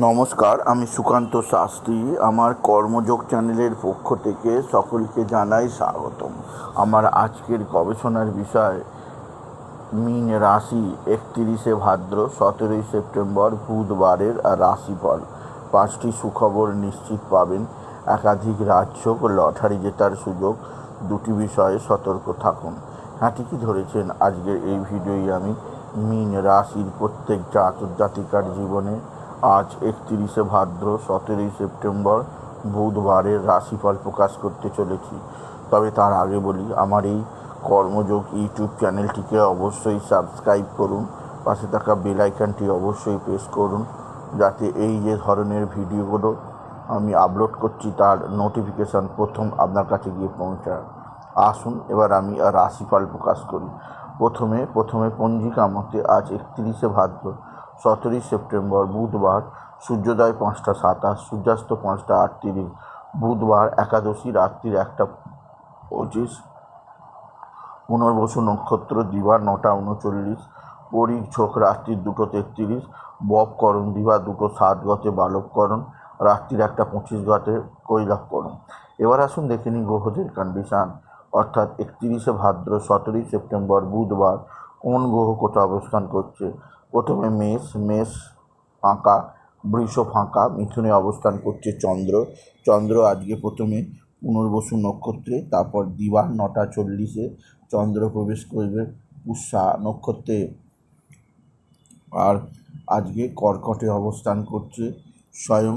নমস্কার, আমি সুকান্ত শাস্ত্রী। আমার কর্মযোগ চ্যানেলের পক্ষ থেকে সকলকে জানাই স্বাগতম। আমার আজকের গবেষণার বিষয়, মিন রাশি একত্রিশে ভাদ্র, সতেরোই সেপ্টেম্বর, বুধবারের রাশিফল। পাঁচটি সুখবর নিশ্চিত পাবেন। একাধিক রাজ্য লটারি জেতার সুযোগ, দুটি বিষয়ে সতর্ক থাকুন। হ্যাঁ ঠিকই ধরেছেন? আজকের এই ভিডিওই আমি মিন রাশির প্রত্যেক জাতক জাতিকার জীবনে আজ একত্রিশে ভাদ্র, সতেরোই সেপ্টেম্বর বুধবারের রাশিফল প্রকাশ করতে চলেছি। তবে তার আগে বলি, আমার এই কর্মযোগ ইউটিউব চ্যানেলটিকে অবশ্যই সাবস্ক্রাইব করুন, পাশে থাকা বেল আইকনটি অবশ্যই প্রেস করুন, যাতে এই যে ধরনের ভিডিওগুলো আমি আপলোড করছি, তার নোটিফিকেশান প্রথম আপনার কাছে গিয়ে পৌঁছায়। আসুন, এবার আমি রাশিফল প্রকাশ করি। প্রথমে প্রথমে পঞ্জিকা মতে আজ একত্রিশে ভাদ্র সতেরোই সেপ্টেম্বর বুধবার, সূর্যোদয় পাঁচটা সাতাশ, সূর্যাস্ত পাঁচটা আটত্রিশ, বুধবার একাদশী রাত্রির একটা পঁচিশ, পুনর্বসু নক্ষত্র দিবা নটা উনচল্লিশ পরিক ঝোঁক রাত্রির দুটো তেত্রিশ ববকরণ দিবা দুটো সাত গতে বালককরণ রাত্রির একটা পঁচিশ গতে কৈলাককরণ এবার আসুন দেখে নিই গ্রহদের কন্ডিশান অর্থাৎ একত্রিশে ভাদ্র সতেরোই সেপ্টেম্বর বুধবার কোন গ্রহ কোথায় অবস্থান করছে? প্রথমে মেষ মেষ ফাঁকা, বৃষ ফাঁকা, মিথুনে অবস্থান করছে চন্দ্র। চন্দ্র আজকে প্রথমে পুনর্বসু নক্ষত্রে, তারপর দিবা নটা চল্লিশে চন্দ্র প্রবেশ করবে পুষা নক্ষত্রে। আর আজকে কর্কটে অবস্থান করছে স্বয়ং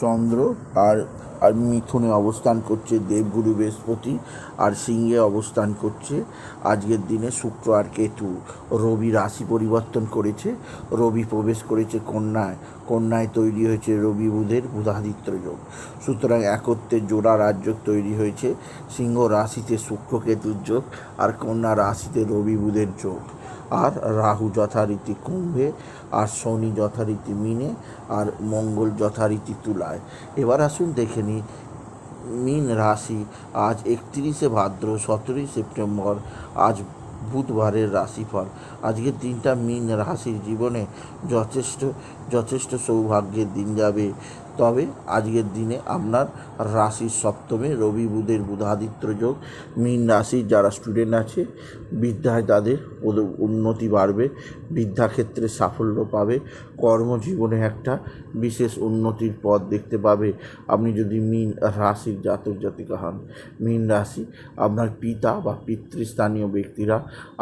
চন্দ্র আর আর মিথুনে অবস্থান করছে দেবগুরু বৃহস্পতি আর সিংহে অবস্থান করছে। আজকের দিনে শুক্র আর কেতু রবি রাশি পরিবর্তন করেছে। রবি প্রবেশ করেছে কন্যায়। কন্যায় তৈরি হয়েছে রবি বুধের বুধাদিত্য যোগ। সুতরাং একত্রে জোড়া রাজ্য তৈরি হয়েছে। সিংহ রাশিতে শুক্র কেতুর যোগ আর কন্যা রাশিতে রবি বুধের যোগ। আর রাহু যথারীতি কুম্ভে, আর শনি যথারীতি মিনে, আর মঙ্গল যথারীতি তুলায়। এবার আসুন দেখে নিই, মিন রাশি আজ একত্রিশে ভাদ্র, সতেরোই সেপ্টেম্বর, আজ বুধবারের রাশিফল। আজকের দিনটা মিন রাশির জীবনে যথেষ্ট যথেষ্ট সৌভাগ্যের দিন যাবে। তবে আজকের দিনে আপনার রাশির সপ্তমে রবি, বুধের বুধাদিত্য যোগ, মীন রাশির যারা স্টুডেন্ট আছে, বিদ্যায় তাদের উন্নতি বাড়বে, বিদ্যাক্ষেত্রে সাফল্য পাবে, কর্মজীবনে একটা বিশেষ উন্নতির পথ দেখতে পাবে। আপনি যদি মীন রাশির জাতক জাতিকা হন, মীন রাশি আপনার পিতা বা পিতৃস্থানীয় ব্যক্তিরা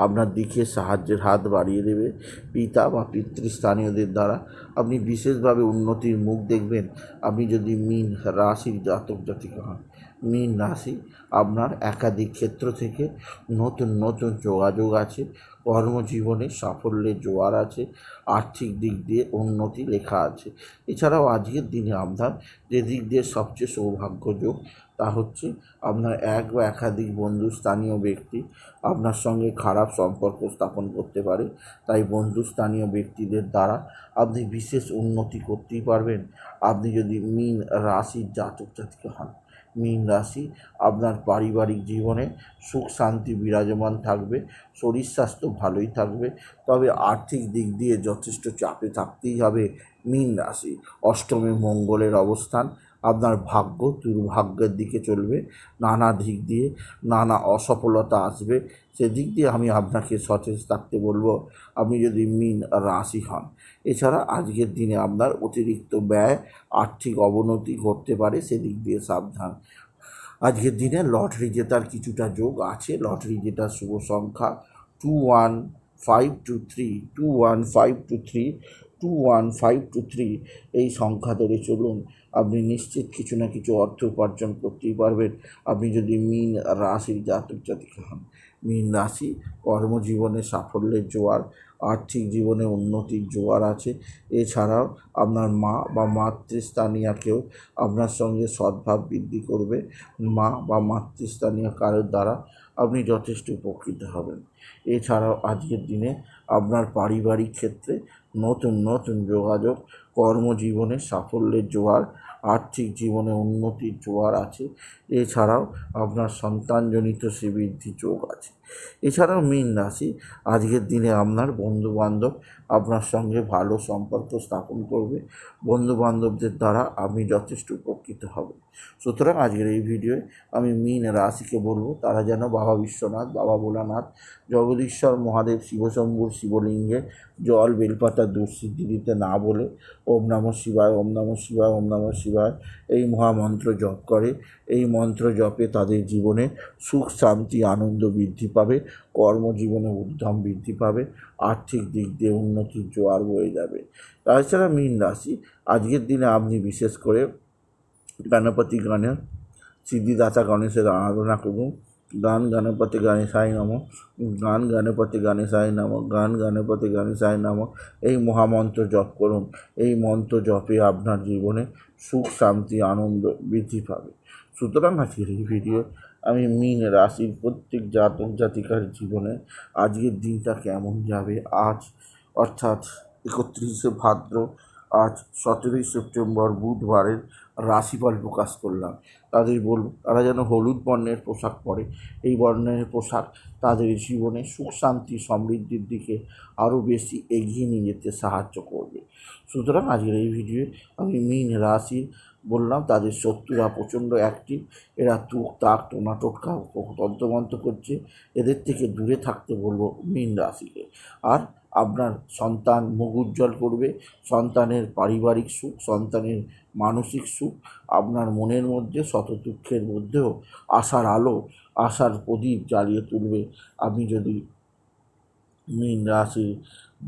আপনার দিকে সাহায্যের হাত বাড়িয়ে দেবে। পিতা বা পিতৃস্থানীয়দের দ্বারা আপনি বিশেষভাবে উন্নতির মুখ দেখবেন। আপনি যদি মীন রাশির জাতক জাতিকা হন মীন রাশি আপনার একাধিক ক্ষেত্র থেকে নতুন নতুন যোগাযোগ আছে, কর্মজীবনে সাফল্যের জোয়ার আছে, আর্থিক দিক দিয়ে উন্নতি লেখা আছে। এছাড়াও আজকের দিনে আপনার যে দিক দিয়ে সবচেয়ে সৌভাগ্যযোগ তা হচ্ছে আপনার এক বা একাধিক বন্ধু স্থানীয় ব্যক্তি আপনার সঙ্গে খারাপ সম্পর্ক স্থাপন করতে পারে। তাই বন্ধু স্থানীয় ব্যক্তিদের দ্বারা আপনি বিশেষ উন্নতি করতেই পারবেন। আপনি যদি মীন রাশির জাতক জাতিকে হন মীন রাশি আপনার পারিবারিক জীবনে সুখ, শান্তি বিরাজমান থাকবে, শরীর স্বাস্থ্য ভালোই থাকবে, তবে আর্থিক দিক দিয়ে যথেষ্ট চাপে থাকতেই হবে মীন রাশি। অষ্টমে মঙ্গলের অবস্থান আপনার ভাগ্য দুর্ভাগ্যের দিকে চলবে, নানা দিক দিয়ে নানা অসফলতা আসবে। সেদিক দিয়ে আমি আপনাকে সচেত থাকতে বলব, আপনি যদি মিন রাশি হন। এছাড়া আজকের দিনে আপনার অতিরিক্ত ব্যয়, আর্থিক অবনতি ঘটতে পারে, সেদিক দিয়ে সাবধান। আজকের দিনে লটারি জেতার কিছুটা যোগ আছে, লটারি জেতার শুভ সংখ্যা two one five two three two one five two three two one five two three এই সংখ্যা ধরে চলুন। আপনি নিশ্চিত কিছু না কিছু অর্থ উপার্জন করতেই পারবেন। আপনি যদি মিন রাশির জাতক জাতিকা হন, মীন রাশি কর্মজীবনে সাফল্যের জোয়ার, আর্থিক জীবনে উন্নতির জোয়ার আছে। এছাড়াও আপনার মা বা মাতৃস্থানীয়াকেও আপনার সঙ্গে সদ্ভাব বৃদ্ধি করবে। মা বা মাতৃস্থানীয় কারোর দ্বারা আপনি যথেষ্ট উপকৃত হবেন। এছাড়াও আজকের দিনে আপনার পারিবারিক ক্ষেত্রে নতুন নতুন যোগাযোগ, কর্মজীবনে সাফল্যের জোয়ার, আর্থিক জীবনে উন্নতির জোয়ার আছে। এছাড়াও আপনার সন্তানজনিত শ্রীবৃদ্ধির যোগ আছে। এছাড়াও মীন রাশি, আজকের দিনে আপনার বন্ধুবান্ধব আপনার সঙ্গে ভালো সম্পর্ক স্থাপন করবে। বন্ধুবান্ধবদের দ্বারা আপনি যথেষ্ট উপকৃত হবেন। সুতরাং আজকের এই ভিডিওয়ে আমি মীন রাশিকে বলব, তারা যেন বাবা বিশ্বনাথ, বাবা ভোলানাথ, জগদীশ্বর মহাদেব, শিবশম্ভুর শিবলিঙ্গে জল, বেলপাতা দুঃসিদ্ধি দিতে না বলে ওম নম শিবায়, ওম নম শিবায়, ওম নম শিবায় এই মহামন্ত্র জপ করে। এই মন্ত্র জপে তাদের জীবনে সুখ, শান্তি, আনন্দ বৃদ্ধি পাবে, কর্মজীবনে উদ্যম বৃদ্ধি পাবে, আর্থিক দিক দিয়ে উন্নতির জোয়ার বয়ে যাবে। তাছাড়া মীন রাশি, আজকের দিনে আপনি বিশেষ করে গণপতি গণেশ, সিদ্ধিদাতা গণেশের আরাধনা করুন। গান গণপতি গণেশাই নম, গান গণপতি গণেশাই নম, গান গণপতি গণেশাই নম, এই মহামন্ত্র জপ করুন। এই মন্ত্র জপে আপনার জীবনে সুখ, শান্তি, আনন্দ বৃদ্ধি পাবে। সুতরাং আজকের এই ভিডিও আমি মীন রাশির প্রত্যেক জাতক জাতিকার জীবনে আজকের দিনটা কেমন যাবে? আজ অর্থাৎ একত্রিশে ভাদ্র আজ সতেরোই সেপ্টেম্বর বুধবারের রাশিফল প্রকাশ করলাম। তাদের বলব তারা যেন হলুদ বর্ণের পোশাক পরে। এই বর্ণের পোশাক তাদের জীবনে সুখ, শান্তি, সমৃদ্ধির দিকে আরও বেশি এগিয়ে নিয়ে যেতে সাহায্য করবে। সুতরাং আজকের এই ভিডিওয়ে আমি মীন রাশির বললাম, তাদের শত্রুরা প্রচণ্ড অ্যাক্টিভ এরা তুক, তাক টোনা টোটকা তন্ত্রমন্ত্র করছে। এদের থেকে দূরে থাকতে বলব মীন রাশিকে। আর আপনার সন্তান মুখ উজ্জ্বল করবে, সন্তানের পারিবারিক সুখ, সন্তানের মানসিক সুখ, আপনার মনের মধ্যে শত দুঃখের মধ্যেও আশার আলো, আশার প্রদীপ জ্বালিয়ে তুলবে। আপনি যদি মীন রাশির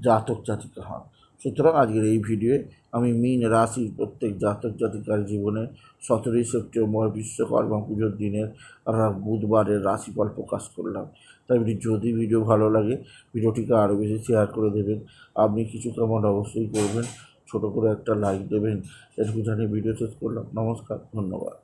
জাতক জাতিকা হন সুতরাং আজকের এই ভিডিওয়ে আমি মীন রাশির প্রত্যেক জাতক জাতিকার জীবনে সতেরোই সেপ্টেম্বর বিশ্বকর্মা পুজোর দিনের বুধবারের রাশিফল প্রকাশ করলাম। তাই যদি ভিডিও ভালো লাগে, ভিডিওটিকে আরও বেশি শেয়ার করে দেবেন। আপনি কিছু কমেন্ট অবশ্যই করবেন। ছোটো করে একটা লাইক দেবেন। এটুকু জানিয়ে ভিডিও শেষ করলাম। নমস্কার, ধন্যবাদ।